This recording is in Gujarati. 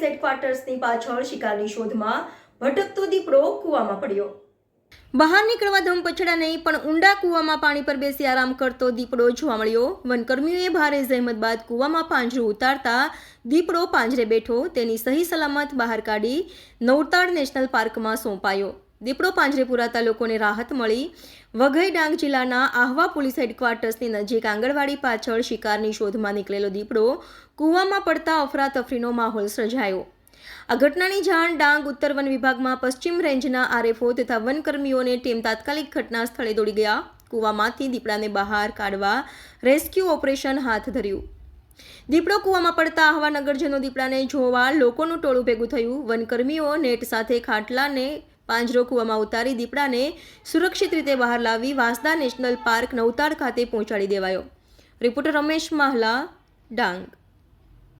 હેડક્વાર્ટર્સની પાછળ શિકારની શોધમાં ભટકતો દીપડો કૂવામાં પડ્યો. બહાર નીકળવા ધમપછડા નહીં, પણ ઊંડા કૂવામાં પાણી પર બેસી આરામ કરતો દીપડો જોવા મળ્યો. વનકર્મીઓએ ભારે જહેમત બાદ કૂવામાં પાંજરું ઉતારતા દીપડો પાંજરે બેઠો, તેની સહી સલામત બહાર કાઢી નવતાડ નેશનલ પાર્કમાં સોંપાયો. દીપડો પાંજરે પુરાતા લોકોને રાહત મળી. વઘઈ ડાંગ જિલ્લાના આહવા પોલીસ હેડક્વાર્ટર્સની નજીક આંગણવાડી પાછળ શિકારની શોધમાં નીકળેલો દીપડો કૂવામાં પડતા અફરાતફરીનો માહોલ સર્જાયો. આ ઘટનાની જાણ ડાંગ ઉત્તર વન વિભાગમાં પશ્ચિમ રેન્જના આરએફઓ તથા વનકર્મીઓને ટીમ તાત્કાલિક ઘટના સ્થળે દોડી ગયા. કૂવામાંથી દીપડાને બહાર કાઢવા રેસ્ક્યુ ઓપરેશન હાથ ધર્યું. દીપડો કૂવામાં પડતા આહવા નગરજનો દીપડાને જોવા લોકોનું ટોળું ભેગું થયું. વનકર્મીઓ નેટ સાથે ખાટલાને પાંજરો કૂવામાં ઉતારી દીપડાને સુરક્ષિત રીતે બહાર લાવી વાંસદા નેશનલ પાર્ક નવતાડ ખાતે પહોંચાડી દેવાયો. રિપોર્ટર રમેશ માહલા, ડાંગ.